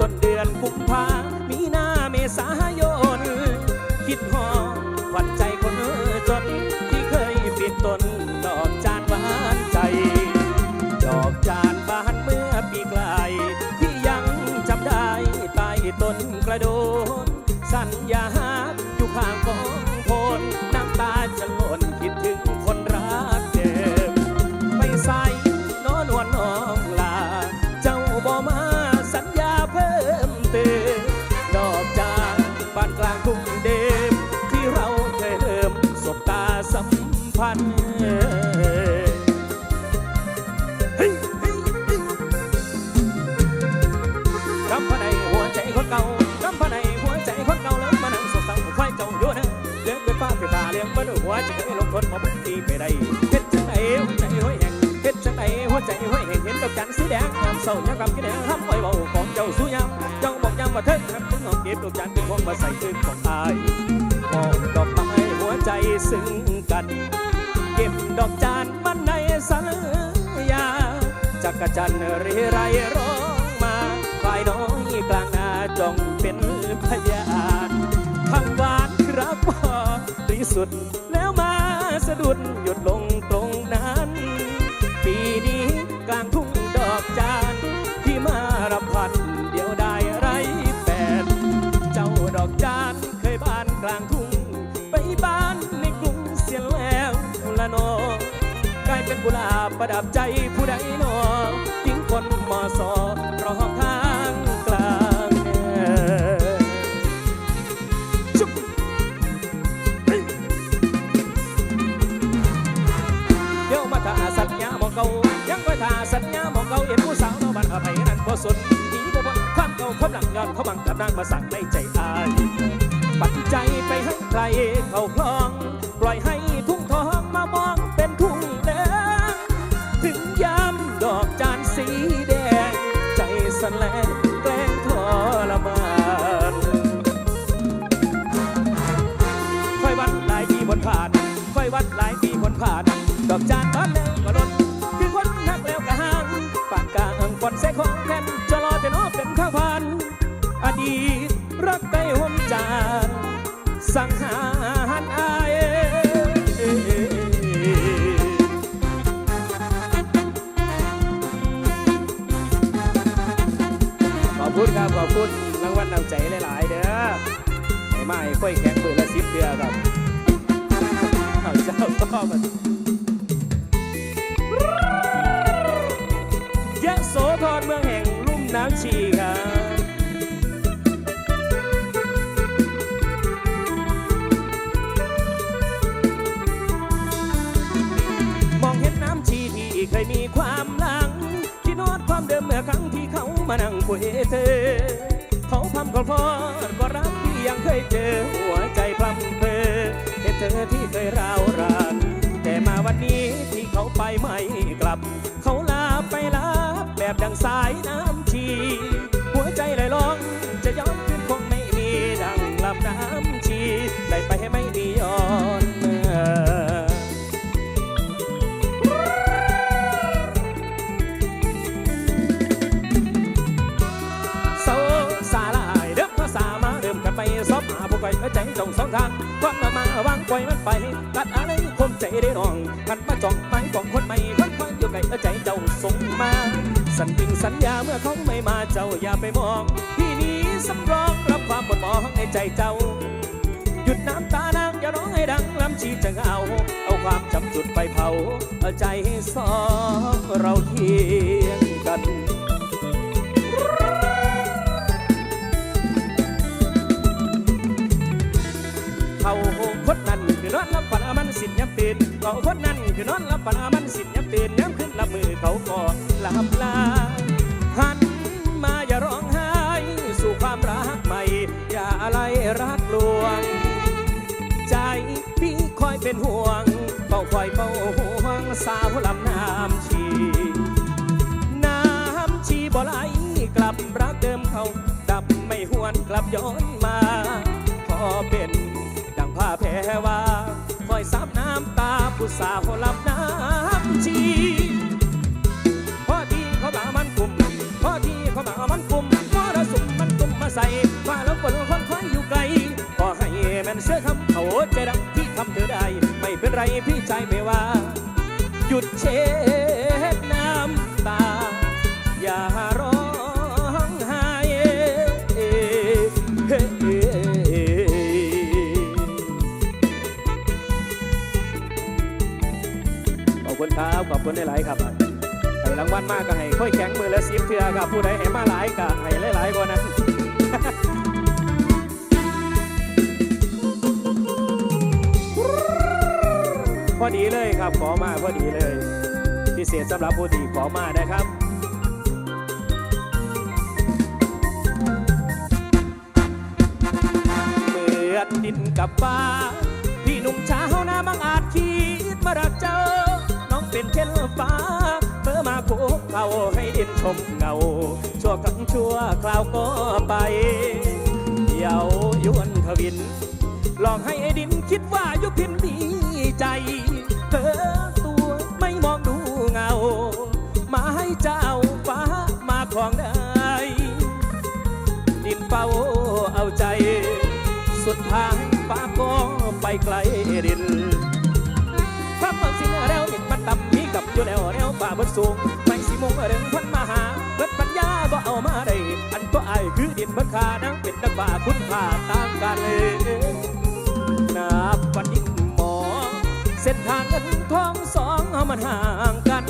ต้นเดือนกุมภามีนาเมษายน คิดหอ เลี้ยงมาด้วยหัวใจไม่ลงทนมาบุกตีไปได้เฮ็ดจังไหนหัวใจห้อยแหงเฮ็ดจังไหนหัวใจห้อยแหงเห็นดอกจันทร์สีแดงงามเศร้ายามกำกินแดงห้ำปล่อยเบาของเจ้าสู้ยามเจ้าบอกยามว่าเถิดครับมึงเอาเก็บดอกจันทร์เป็นพวงมาใส่คืนของอายมองดอกไม้หัวใจซึ้งกัน เก็บดอกจานทร์มันในสัญญาจักรจันทร์เรไรร้องมาฝ่ายน้อยกลางนาจงเป็นพยานคำหวานครับพอที่สุด แล้วมาสะดุดหยุดลงตรงนั้น ปีนี้กลางทุ่งดอกจานที่มารับพันเดียวได้ไรแฟนเจ้าดอกจานเคยบ้านกลางทุ่ง ไปบ้านในกรุงเสียแล้วละนอกลายเป็นกุหลาบประดับใจผู้ใดนอทิ้งคนมอสอรอ บ่สนหนีบ่บ่ความเก่าความหลังย้อนเขาบังกับนางมาสั่งในใจอายปัดใจไปให้ใครเขาคลอง ปล่อยให้ทุ่งทองมามองเป็นทุ่งแดงถึงยามดอกจานสีแดง ใจสั่นแลงแกล้งทรมานค่อยวัดหลายปีบนผ่านค่อยวัดหลายปีบนผ่านดอกจานบ้านแล้วก็ลดคือคนหักแล้วก็ห่างปานกลางฝนเสข สังหารอายขอบคุณครับขอบคุณรางวัลนำใจหลาย ๆ เด้อไอ้ไม้ค่อยแข็งมือละสิบเดือครับเอาเจ้าก็มายะโสธรเมืองแห่งลุ่มน้ำชีครับ ที่เคยมีความหลังที่นอดความเดิมเมื่อครั้งที่เขามานั่งคุยเธอ เขาพำก็พอก็รักที่ยังเคยเจอ หัวใจพลัมเพอเห็นเธอที่เคยร้าวรานแต่มาวันนี้ที่เขาไปไม่กลับ เขาลาไปลาแบบดังสายน้ำชีหัวใจลอยลองจะย้อนขึ้นคงไม่มีดังลำน้ำชีได้ไปให้ไม่มีย้อน ซอบหาผู้ไกลใจงสองทางความมามาวางปล่อยมันไปตัดอะไรคมใจได้น้องกันมาจ้องไม้ของคนใหม่คนควันอยู่ไกลใจเจ้าส่งมา สัญญิงสัญญาเมื่อเขาไม่มาเจ้าอย่าไปมองที่นี้สำรองรับความบนมองในใจเจ้า หยุดน้ำตานางอย่าร้องให้ดังลำชีจะเอา เอาความจำจุดไปเผาเอาใจสองเราเนอามันสินย้ำตื่นเขาคนนั้นคือนอนรับปันอามันสินย้ำตื่นย้ำขึ้นรับมือเขาก็หลับลาหันมาอย่าร้องไห้สู่ความรักใหม่ อย่าอะไรรักลวง ใจพี่คอยเป็นห่วงเฝ้าคอยเฝ้าห่วงสาวลำน้ำชีน้ำชีบ่ไหลกลับรักเดิมเขาดับไม่หวนกลับย้อนมาพอเป็นดังผ้าแพรว่าคอยซับน้ำตา สาวลำน้ำชีพอที่เขาบามันกลุ่มพอที่เขาบามันกลุ่มมรสุมมันกลุ่มมาใส่ฟ้าแล้วฝนค่อนคอยอยู่ไกลขอให้แม่นเสื้อคำเขาใจดังที่ทำเธอได้ ไม่เป็นไรพี่ใจไม่ว่า หยุดเช็ดน้ำตา อบคุณหลายๆครับให้รางวัลมากก็ให้ค่อยแข็งมือและสิบเทือครับผู้ใดให้มาหลายก็ให้หลายๆกว่านั้นพอดีเลยครับขอมาพอดีเลย พิเศษสำหรับผู้ที่ขอมานะครับเหมือนดินกับฟ้าพี่หนุ่มเช้าหน้าบังอาจคิดมารักเจอน้อง เป็นเช่นฟ้าเพิ่อมาคุกเขาให้ดินชมเงา ชั่วครั้งชั่วคราวก็ไปเยาวยวนทวิน ลองให้ไอ้ดินคิดว่ายุพินดีใจ เธอตัวไม่มองดูเงา มาให้เจ้าฟ้ามาของได้ ดินเฝ้าเอาใจ สุดทางฟ้าก็ไปไกลดิน อยู่แล้วแล้วฟ้าบนสูงไม่สิมงเรื่องพันมาหาเบิดปัญญาบ่เอามาได้อันก็อายคือดินมันขานังเป็นนักป่าคุณค่าต่างกันเลยนับวันยิ่งหมอ เส้นทางเงินทองสองเอามันห่างกัน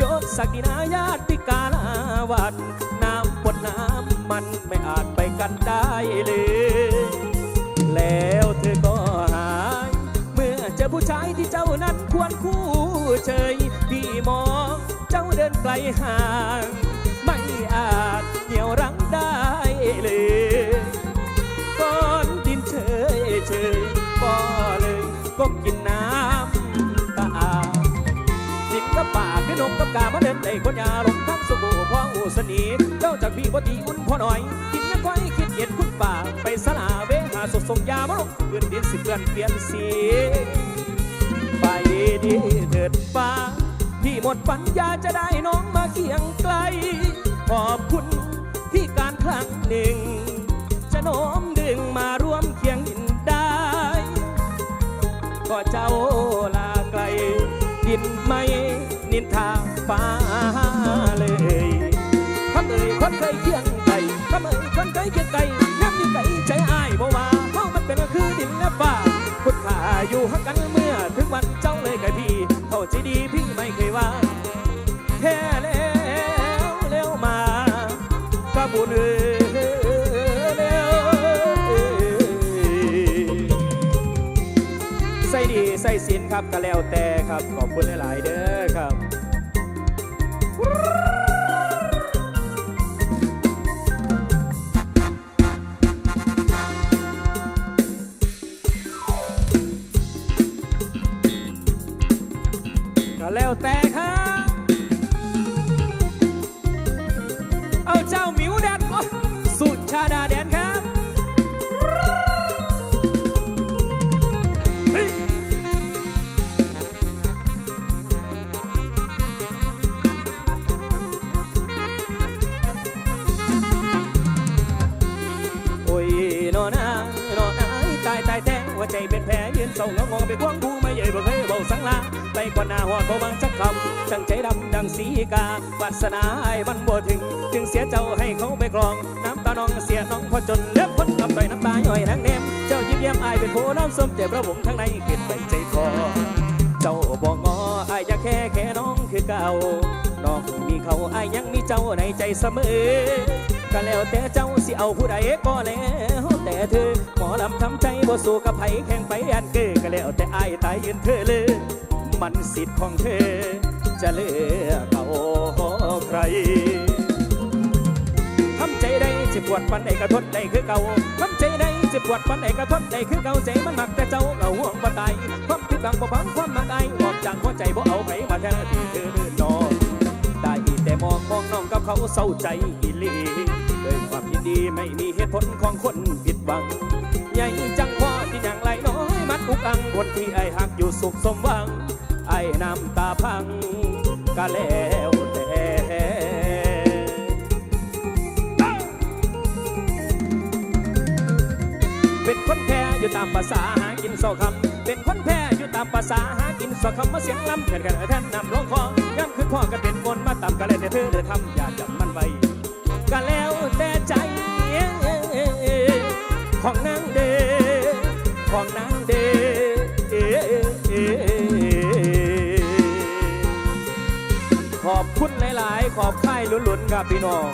ยกสักดินาญาติกาลาวัดน้ำปนน้ำมันไม่อาจไปกันได้เลย แล้วเธอก็ ผู้ชายที่เจ้านั้นควรคู่เชยพี่มองเจ้าเดินไกลห่าง ไม่อาจเหนี่ยวรั้งได้เลยก้อนดินเฉยเฉยก็เลยก้มกินน้ำตาดินกับป่าคือนกกับกามาเดินในคนยาลงทั้งสบู่พ่ออูสนีเจ้าจากพี่บ่ตีอุ่นพ่อหน่อยกินยังค่อยคิดเย็นคุณป่าไปสลาาสดส่งยามาลงเพื่อนดินสิเพื่อนเปลี่ยนสี ไปดีเถิดฟ้าที่หมดปัญญาจะได้น้องมาเคียงไกล ขอบคุณที่การครั้งหนึ่ง จะโน้มดึงมาร่วมเคียงดินได้ ก็เจ้าลาไกล ดินไม่นินทาฟ้าเลยคำเอ่ยคนเคยเคียงไกลคำเอ่ยคนเคยเคียงไกลน้ำมีไก่ ใจอ้ายบ่ว่าเพรามันเป็นคือดินและฟ้าคุณค่าอยู่หักกันเมื่อถึงวันเจ้าเลยกับพี่เข้าใจดีพี่ไม่เคยว่าแค่แล้วแล้วมาก็บุญเอ่ยแล้วเอ่ยใส่ดีใส่สินครับก็แล้วแต่ครับขอบคุณหลาย ๆ เด้อครับ ก็แล้วแต่ครับ เอาเจ้าหมิวแดนสุดชาดาแดนครับโอ้ยนอนานอนายตายตายแท้หัวใจเป็นแผลยืนเศร้าเงางองไปควงผู้ไม่ใหญ่บ่เคยเบาสังลา ไปกว่าหน้าหอดบ่บังจักคำจังใจดำดังสีกาวาสนาไอ้มันบ่ถึง จึงเสียเจ้าให้เขาไปครอง น้ำตาน้องเสียน้องพอจนเล็บพ้นกับต่อยน้ำตาย่อยนางแนมเจ้ายิ้มแย้มอายเป็นผู้น้ำส้มเจ็บระบมข้งในเกิดไปใจคอเจ้าบอกงออายอยากแค่แค่น้องคือเก่าน้องมีเขาไอายยังมีเจ้าในใจเสมอก็แล้วแต่เจ้าสิเอาผู้ใดก็แล้วแต่เธอหมอลำทำใจบ่สู้กับไผแข่งไปอันเกอก็แล้วแต่อายตายยืนเธอเลย มันสิทธิ์ของเธอ จะเลือกเอาใครทำใจได้จะปวดปันใดกระทนได้คือเก่าทำใจได้จะปวดปันใดกระทนได้คือเก่าใจมันมักแต่เจ้าเก่าห่วงบ่ตายความคิดบังบ่พังความมักอายออกจากหัวใจบ่เอาไปมาแทนที่เธอเดินนอนได้แต่มองมองน้องกับเขาเศร้าใจอีหลีด้วยความยินดีไม่มีเหตุผลของคนผิดหวังใหญ่จังพอที่อย่างไรน้อยมัดอุกังคนที่ไอหักอยู่สุขสมหวัง อ้น้ำตาพังก็แล้วแต่เป็นคนแพ้อยู่ตามภาษาหากินสอคำเป็นคนแพ้อยู่ตามภาษาหากินสอคำมาเสียงล้ำเกิดกันแท่นนำร้องคอย้ำคืนพ่อกันเป็นคนมาต่ำกัแเลยแต่เธอเธอทำอย่าจำมันไว้ก็แล้วแต่ใจของนางเดของนาง อบคุณหลาย ๆ ขอบค่ายลุ้นๆครับพี่น้อง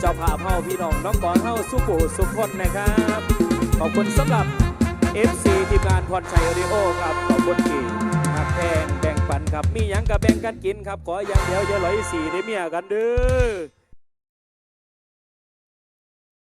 เจ้าภาพเฮาพี่น้องน้องกอนเฮาสุปูสุขคนนะครับ ขอบคุณสำหรับ FC ทีมงานพรชัยโอริโอครับขอบคุณที่หักแพงแบ่งปันครับมีหยังกับแบ่งกันกินครับขออย่างเดียวอย่าหลอยสีได้เมียกันเด้อ